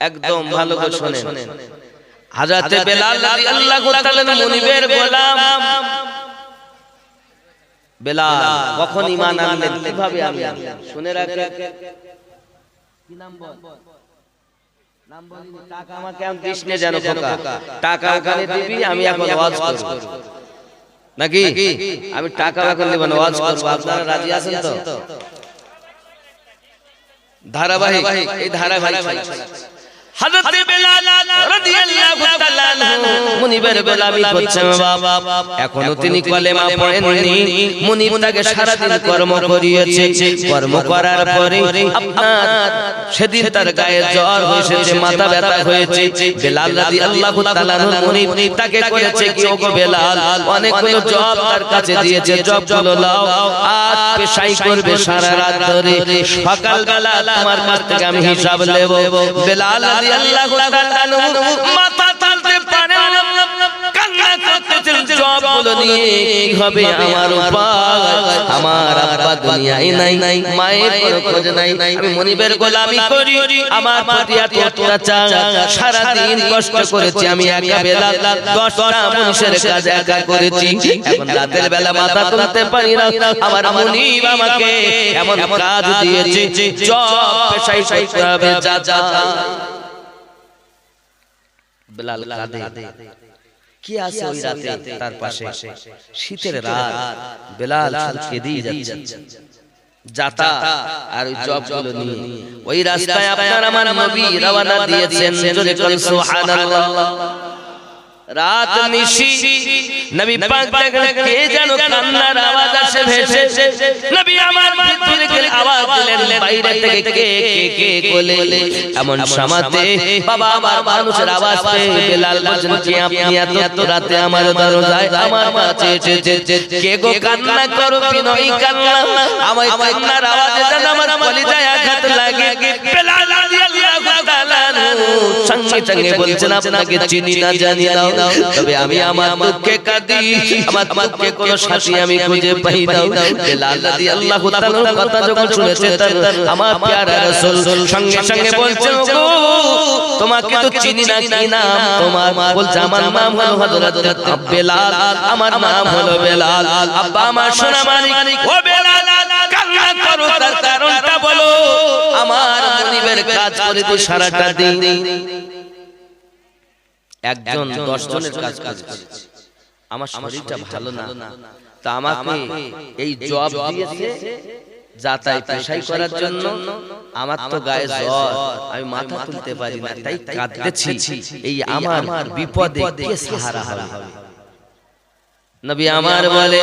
একদম ভালো করে শোনেন। হাজরাতে বেলাল রাদিয়াল্লাহু তাআলা মুনিবের গোলাম। বেলাল কখন ঈমান আনলেন? কীভাবে আনলেন? শুনে রাখেন। কি নাম বল? নাম বলিনি টাকা আমাকে আমি দিস নে যেন খোকা। টাকা ওখানে দিবি আমি এখন ওয়াজ করব। নাকি? আমি টাকা এখন দেব না ওয়াজ করব। আপনারা রাজি আছেন তো? ধারাবাহিক এই ধারাবাহিক। হযরত বেলাল রাদিয়াল্লাহু তাআলা মুনিবের গোলামি করছেন বাবা। এখনও তিনি কলেমা পড়েননি। মুনিব তাকে সারা দিন কর্ম করিয়েছে। কর্ম করার পরে আপনার সেদিন তার গায়ে জ্বর হয়েছে মাথা ব্যথা হয়েছে। বেলাল রাদিয়াল্লাহু তাআলা মুনিব তাকে করেছে কি ওগো বেলাল। অনেকগুলো জব তার কাছে দিয়েছে জবগুলো লাও আজ পেশাই করবে সারা রাত ধরে। সকালবেলা তোমার কাছ থেকে আমি হিসাব নেব। বেলাল রাদিয়াল্লাহু তাআলা মাথা তুলতে পারে না। কান্না করতেছেন জবগুলো নিয়ে হবে আমার উপায় আমার আব্বা দুনিয়ায় নাই। মায়ের কোনো খোঁজ নাই। আমি মনিবের গোলামি করি। আমার প্রতি এত অত্যাচার। সারা দিন কষ্ট করেছি। আমি একা বেলা দশটা মানুষের কাজ একা করেছি। এখন রাতের বেলা মাথা তুলতে পারি না। আমার মনিব আমাকে এমন কাজ দিয়েছে। জব যা যা। বেলাল কাঁদে কি আছে ওই রাতে? তার পাশে শীতের রাত বেলাল কেঁদেই যাচ্ছে। যাতা আর ওই জবগুলো নিয়ে। ওই রাস্তায় আপনার আমার নবী রওনা দিয়েছেন। জোরে করে সুবহানাল্লাহ। রাত নিশি নবী পাক দেখলেন কে যেন কান্নার আওয়াজ আসে ভেসে নবী আমার ভিতরে গেলে আওয়াজ দিলেন বাইরে থেকে কে কে কে বলে এমন সমাতে বাবা আমার মানুষের আওয়াজ পেয়ে বেলাল বলছেন কি আপনি এত এত রাতে আমার দরজায় আমার কাছে এসেছে কে গো কান্না করো বিনয়ী কান্না আমার কান্নার আওয়াজে যেন আমার কলিজায় আঘাত লাগে বেলাল সঙ্গে সঙ্গে বলছেন আপনাকে চিনি না জানি না। তবে আমি আমার দুঃখে কাঁদি আমার দুঃখে কোন সাথী আমি খুঁজে পাই না। বেলাল রাদিয়াল্লাহু তাআলার কথা যখন শুনেছে তার আমার প্যারা রাসূল সঙ্গে সঙ্গে বলছেন গো তোমাকে তো চিনি না কি নাম? তোমার বলছে আমার নাম হলো হযরত বেলাল আমার নাম হলো বেলাল। আব্বা আমার সোনা ও বেলাল কান্না করো তার কারণটা বলো। আমার মনিবের কাজ করে তুই সারাটা দিন। একজন দশ জনের কাজ করছে। আমার শরীরটা ভালো না। তা আমাকে এই জব দিয়েছে যাতাই পেশাই করার জন্য। আমার তো গায়ে জ্বর। আমি মাথা তুলতে পারি না তাই কাঁদতেছি। এই আমার বিপদে কে সাহারা হবে? নবী আমার বলে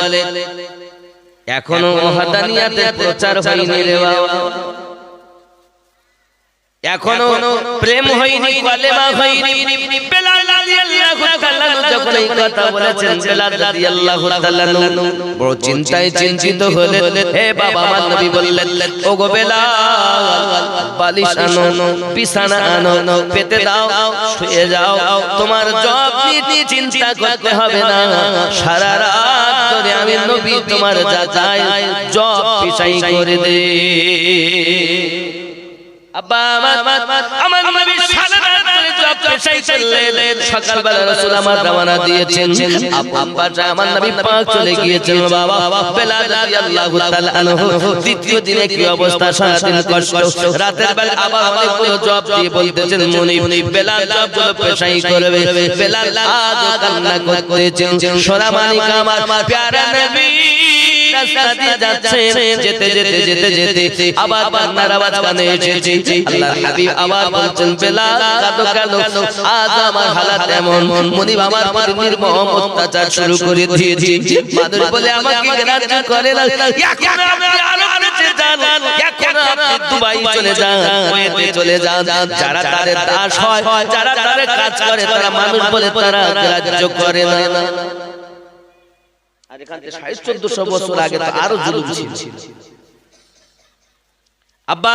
এখনও মহাদানিয়াতে প্রচার হয়নি রে বাবা। এখনও প্রেম হয়নি কলেমা হয়নি। বেলাল রাদিয়াল্লাহু তাআলা যখন এই কথা বলেছেন বেলাল রাদিয়াল্লাহু তাআলা বড় চিন্তায় চিন্তিত হলেন। হে বাবা আমার নবী বললেন ওগো বেলাল বালিশ আনো বিছানা আনো পেতে দাও শুয়ে যাও। তোমার জব নিয়ে চিন্তা করতে হবে না। সারা রাত ধরে আমি নবী তোমার যা চাই জব পিছাই করে দে। আব্বা চললেন সকালবেলা রাসূল আমার রওনা দিয়েছেন। আব্বা আমার নবী পাক চলে গিয়েছেন বাবা। বেলাল রাদিয়াল্লাহু তাআলা আনহু। দ্বিতীয় দিনে কি অবস্থা? সারা কষ্ট। রাতের বেলা আবার অনেকগুলো জব দিয়ে বলতেছেন মনি বেলাল জবগুলো পেশাই করবে। বেলাল আজ কান্না করতেছেন। সোনা মানিক আমার প্যারা নবী। যেতে যেতে যেতে যেতে আবার কান্নার আওয়াজ কানে এসেছে। আল্লাহর হাবিব আবার বলছেন বেলাল কাঁদো কাঁদো আজ আমার হালাত এমন। মনিব আমার পর নির্মম অত্যাচার শুরু করে দিয়েছি। মাদুর বলে আমাকে গ্রাহ্য করে আরও জুলুম ছিল। আব্বা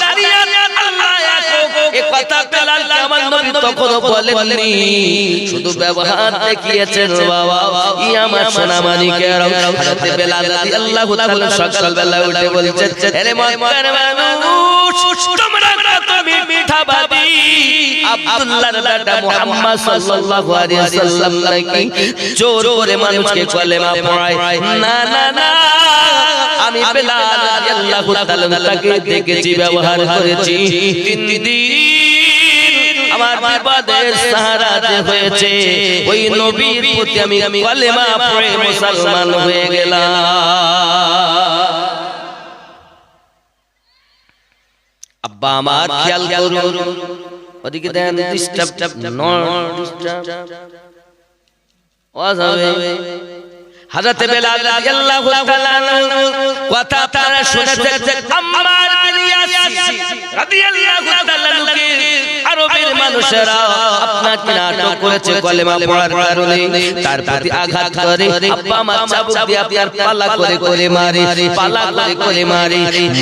কথা বেলাল আমার নবী তখনও বলেননি শুধু ব্যবহার দেখিয়েছেন বাবা ই আমার সোনা মানিকের হযরত বেলাল রাদিয়াল্লাহু তাআলা সকালবেলা উঠে বলছেন আরে মক্কার মানুষ তোমরা কত মিঠাবাদী আব্দুল্লাহর বেটা মুহাম্মদ সাল্লাল্লাহু আলাইহি নাকি জোর করে মানুষকে কলেমা পড়ায় না না না আমি বেলাল রাদিয়াল্লাহু তাআলা তাকে দেখেছি ব্যবহার করেছি তিন দিন আমার বিপদের সাহারা যে হয়েছে ওই নবীর প্রতি আমি কলেমা পড়ে মুসলমান হয়ে গেলাম আব্বা আমার খেয়াল করুন ওদিকে দেন ডিস্টার্ব নট ডিস্টার্ব ওয়াজ হবে হযরত বেলাল রাদিয়াল্লাহু তাআলা কথা তারা শুনেছে আম্মার বিন ইয়াসির রাদিয়াল্লাহু তাআলা আরবের মানুষেরা আপনাকে নাটক করেছে কলেমা পড়ার কারণে তার প্রতি আঘাত করে আব্বা মা চাবুক দিয়ে আপনার পালা করে করে মারে পালা করে করে মারে।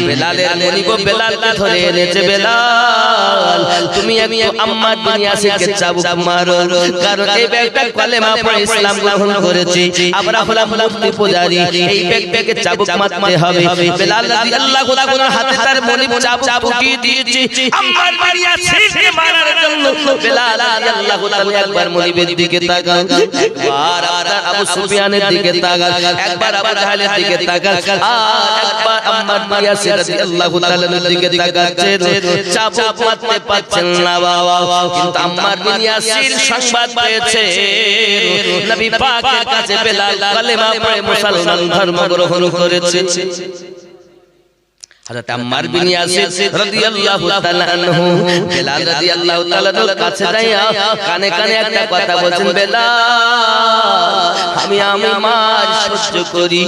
বেলালের মনিব বেলালকে ধরে এনেছে বেলাল। তুমি আমি আম্মা বিন ইয়াসিরকে চাবুক মারো। কারণ এই ব্যক্তি কলেমা পড়ে ইসলাম গ্রহণ করেছে। আমরা হলাম মুফতি পূজারি। এই ব্যক্তিকে চাবুক মারতে হবে। বেলাল রাদিয়াল্লাহু তাআলা হাতে তার মনিব চাবুক দিয়েছে আম্মার বিন ইয়াসিরকে মারার জন্য বেলাল রাদিয়াল্লাহু তাআলা একবার দিকে তাকান। আবু সুফিয়ানের দিকে তাকান। একবার আবু দিকে তাকান। আর একবার আম্মার ইয়াসির রাদিয়াল্লাহু তাআলার দিকে তাকাচ্ছে চাবুক মারতে পারছেন না বাবা। কিন্তু আম্মার বিন ইয়াসির সংবাদ পেয়েছে। নবী পাকের কাছে বেলাল কালেমা পড়ে মুসলমান ধর্ম গ্রহণ করেছে। হযরত আম্মার বিন ইয়াসির রাদিয়াল্লাহু তাআলা আনহু বেলাল রাদিয়াল্লাহু তাআলা কাছে যাইয়া কানে কানে একটা কথা বলছেন বেলাল আমি আমি মার সহ্য করি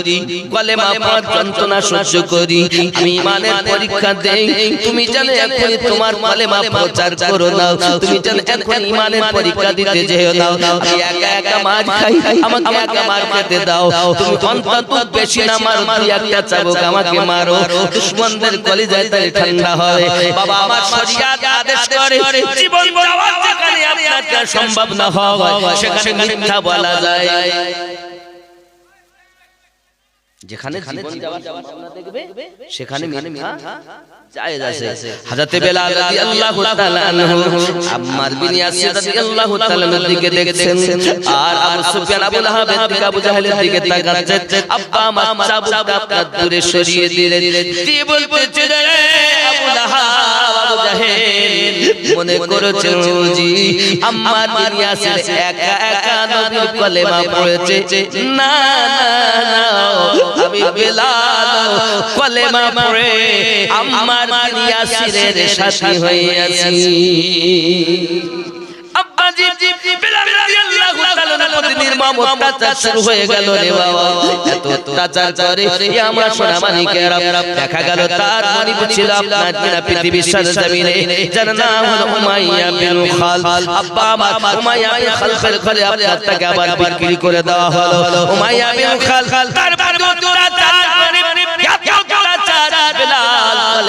কলেমা পড়ার যন্ত্রণা সহ্য করি আমি ইমানের পরীক্ষা দেই তুমি জানো এখন তোমার কলেমা প্রচার করো না তুমি জানো এখন ইমানের পরীক্ষা দিতে যেও না আমি একা একা মার খাই আমাকে একা মার খেতে দাও তুমি অন্তত বেশি না মারো একটা চাবুক। আমাকে মারো দুশ্মনদের কলিজায় তাই ঠান্ডা হয়। বাবা আমার শরীয়ত আদেশ করে, জীবন যাওয়ার যেখানে আপনার সম্ভব না হয়, সেখানে মিথ্যা বলা যায়। যেখানে জীবন যাওয়ার সম্ভাবনা দেখবে সেখানে মিথ্যা জায়েজ আছে। হযরত বেলাল রাদিয়াল্লাহু তাআলা আনহু আম্মার বিন ইয়াসির রাদিয়াল্লাহু তাআলা দিকে দেখছেন আর আবু সুফিয়ান আবু লাহাবের দিকে আবু জাহেলের দিকে তাকাচ্ছেন আব্বা আমার চাবুক আপনার দূরে সরিয়ে দিলেন দিয়ে বলতে চলে আবু লাহাব? আবু জাহেল। মনে করেছেন জি আমার বিন একা একা নবীর কলেমা পড়েছে। না না আমি বেলাল। কলেমা পড়ে আমার বিন ইয়াসিরের সাথী হয়ে নির্মম অত্যাচার শুরু হয়ে গেল রে বাবা। এত অত্যাচার করে আমার সোনা মানিকেরা দেখা গেল তার মনিব ছিল আপনার কিনা পৃথিবীর সরজমিনে যার নাম হলো উমাইয়া বিন খাল। আব্বা আমার উমাইয়া বিন খালফের ঘরে আপনার তাকে আবার বিক্রি করে দেওয়া হলো। উমাইয়া বিন খাল। তার বারো অত্যাচার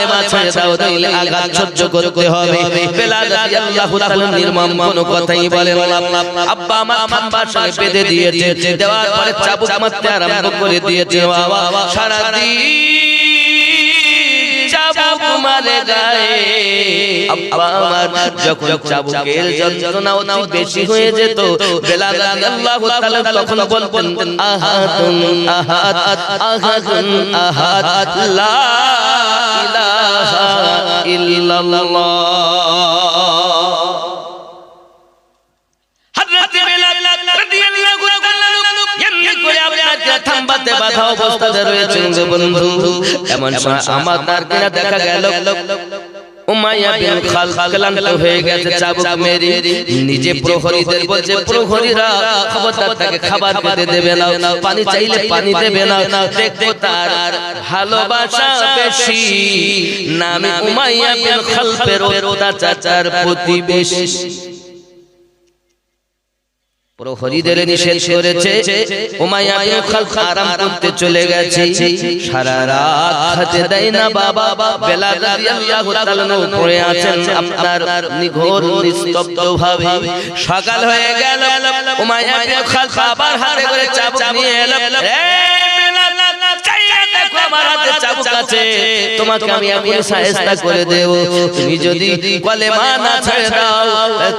কলেমা ছেড়ে দাও নইলে আঘাত সহ্য করতে হবে বেলাল রাদিয়াল্লাহু তাআলা নির্মম কোনো কথাই বলেন না আব্বা আমার খাম্বার সঙ্গে বেঁধে দিয়েছে দেওয়ার পরে চাবুক মারতে আরম্ভ করে দিয়েছে বাবা সারা দিন চাবুক মারে গায়ে আমার যখন চাবুকের যন্ত্রণা অতি বেশি হয়ে যেত বেলাল রাদিয়াল্লাহু তাআলা তখন বলতেন আহাদুন আহাদ আহাদুন আহাদ লা ইল্লাল্লাহ। থামবাতে বাধা আমার দেখা গেল। উমাইয়া বিন খালফ ক্লান্ত হয়ে গেছে চাবুক মেরে। নিজে প্রহরীদের বলছে প্রহরীরা খবরদার তাকে খাবার খেতে দেবে না। পানি চাইলে পানি দেবে না। দেখো তার ভালোবাসা বেশি। নামে উমাইয়া বিন খালফের অত্যাচার প্রতিবেশী। প্রহরীদের নিষেধ করেছে উমাইয়া বিন আরাম করতে চলে গেছে। সারা রাত খেতে দেয় না বাবা। বেলাল রাদিয়াল্লাহু তাআলা পড়ে আছেন। আপনার নিঘোর নিস্তব্ধ ভাবে। সকাল হয়ে গেল। উমাইয়া বিন খালফ আবার হাতে করে চাবুক নিয়ে এলো। আমার হাতে চাবুক আছে তোমাকে আমি এখন সাহেস্তা করে দেব। তুমি যদি কলেমা না ছেড়ে দাও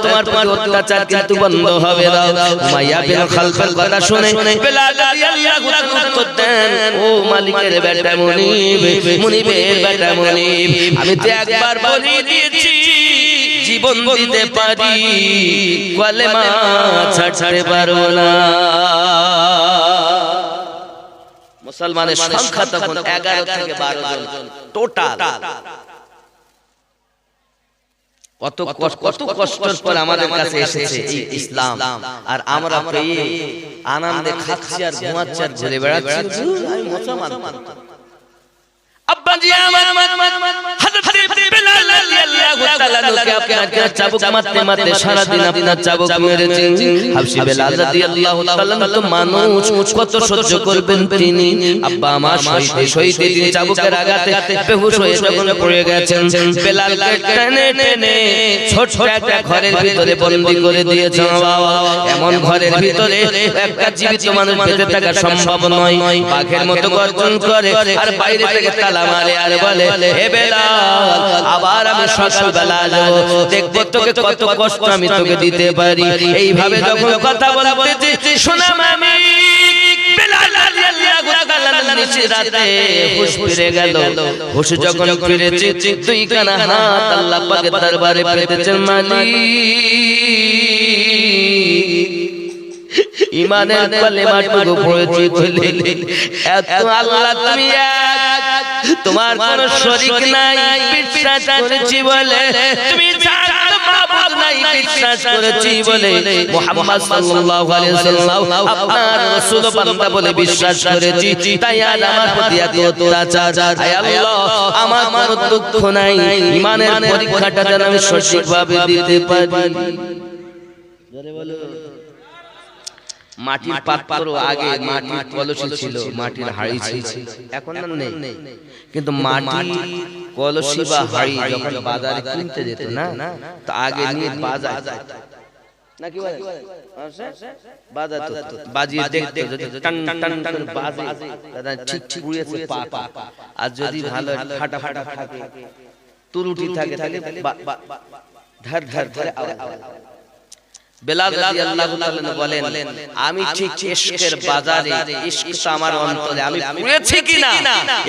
তোমার প্রতি অত্যাচার কিন্তু বন্ধ হবে দাও উমাইয়া বিন খালফাল কথা শুনে বেলাল রাদিয়াল্লাহু তাআলা উত্তর দেন। ও মালিকের বেটা মুনিব মুনিবের বেটা মুনিব। আমি তো একবার বলি দিয়েছি জীবন দিতে পারি। কলেমা ছাড়তে পারব না। মুসলমানের সংখ্যা তখন এগারো থেকে বারো জন। টোটাল কত কত কষ্টের পর আমাদের কাছে এসেছে এই ইসলাম। আর আমরা পেয়ে আনন্দে খাচ্ছি আর ঘুমাচ্ছি আর ঘুরে বেড়াচ্ছি। মুসলমান। আব্বাজি আমার হযরত বেলাল রাদিয়াল্লাহু তাআলা লোকে আপনাকে চাবুক মারতে মারতে সারা দিন আপনার চাবুক মেরেছেন। হাবশি বেলাল রাদিয়াল্লাহু তাআলা তো মানুষ কত সহ্য করবেন তিনি? আব্বা আমার সহিতে সহিতে তিনি চাবুকের আঘাতে বেহুশ হয়ে যখন পড়ে গেছেন বেলালকে টেনে টেনে ছোট একটা ঘরের ভিতরে বন্দী করে দিয়েছেন। বাবা এমন ঘরের ভিতরে একটা জীবিত মানুষ বেঁচে থাকা সম্ভব নয়। বাঘের মতো গর্জন করে আর বাইরে থেকে তালা মারে আর বলে হে বেলাল আবার আমি সকাল আসব দেখব তোকে কত কষ্ট আমি তোকে দিতে পারি এইভাবে যখন কথা বলতেছি শোনা মামি বেলাল রাদিয়াল্লাহু তাআলা নিচে রাতে হুশ ফিরে গেল হুশ যখন ফিরেছে দুই কানা হাত আল্লাহ পাকের দরবারে পেতেছেন মালিক ইমানের কলেমাটুকু পড়েছি বলে এত আল্লাহ তুমি এক তোমার কোন শরীক নাই বিশ্বাস করেছি বলে। তুমি ছাড়া মাবুদ নাই বিশ্বাস করেছি বলে। মুহাম্মদ সাল্লাল্লাহু আলাইহি ওয়াসাল্লাম আপনার রাসূল বান্দা বলে বিশ্বাস করেছি। তাই আজ আমার প্রতি এত অত্যাচার। আয় আল্লাহ আমার কোনো দুঃখ নাই। ইমানের পরীক্ষাটা যেন আমি সঠিকভাবে দিতে পারি। জোরে বলো। মাটির পাত্র আগে মাটির কলসি ছিল মাটির হাড়ি ছিল। এখন আর নেই। কিন্তু মাটি কলসি বা হাড়ি যখন বাজারে কিনতে যেত না তো আগে নিয়ে বাজার নাকি? বাজার বাজিয়ে দেখতে যদি টান টান টান বাজে ঠিক ঠিক পুড়িয়েছে পা পা আর যদি ভালো ফাটা ফাটা থাকে তুরুটি থাকে তাহলে ধার ধার ধারে আওয়াজ। বেলাল রাদিয়াল্লাহু তাআলা বলেন আমি ঠিক ইশকের বাজারে ইশক তো আমার অন্তরে আমি পুড়েছি কিনা?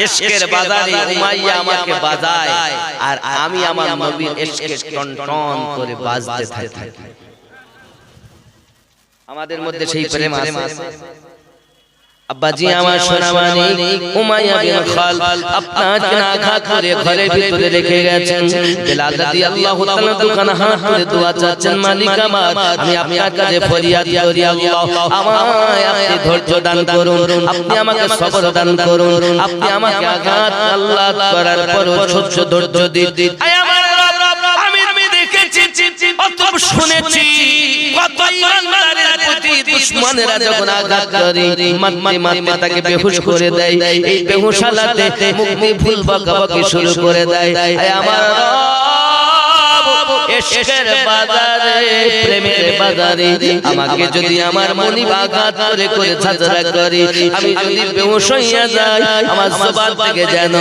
ইশকের বাজারে উমাইয়া আমাকে বাজায় আর আমি আমার নবীর ইশকে টন টন করে বাজতে থাকি। আমাদের মধ্যে সেই প্রেম আছে। আব্বাজি আমার সোনামানি উমাইয়া বিন খাল আপনার আঘাত করে ঘরের ভিতরে রেখে গেছেন বেলাল রাদিয়াল্লাহু তাআলা দোকানে হাত ধরে দোয়া চাচ্ছেন মালিক আমার আমি আপনার কাছে ফরিয়াদ করি আল্লাহ আমায় আপনি ধৈর্য দান করুন আপনি আমাকে সবর দান করুন আপনি আমাকে আঘাত আল্লাহ করার পর সহ্য ধৈর্য দিন আয় আমার রব আমি দেখেছি অত শুনেছি কত ইমানদারের দুশমনেরা যখন আঘাত করে মারতে তাকে বেহুশ করে দেয় এই মুক্তি বকাবকি শুরু করে দেয়। আমার এশকের বাজারে প্রেমের বাজারে। আমাকে যদি আমার মনি আঘাত করে করে করে আমি যদি বেহুশ হইয়া যাই আমার জবান থেকে যেন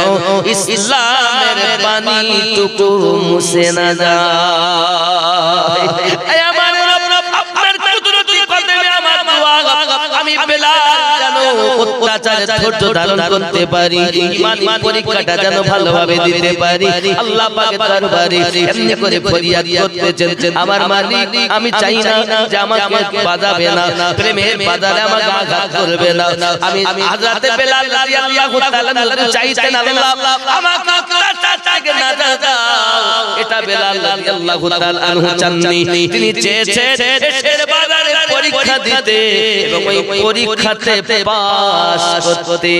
ইসলামের বাণী টুকু মুছে না যায়। অত্যাচারে ধৈর্য ধারণ করতে পারি, ইমানি পরীক্ষাটা যেন ভালোভাবে দিতে পারি। আল্লাহ পাকের দরবারে এমনি করে ফরিয়াদ করতেছেন, আমার মালিক, আমি চাই না যে আমাকে বাজাবে না, প্রেমের বাজারে আমাকে আঘাত করবে না। আমি হযরতে বেলাল রাদিয়াল্লাহু তাআলা চাইতেন, আল্লাহ, আমাকে অত্যাচার থেকে না দাও পিতা বেলাল রাদিয়াল্লাহু তাআলা আনহু চাননি। তিনি চেয়েছেন, দেশের বাজারে পরীক্ষা দিতে। এবং ওই পরীক্ষাতে করতে।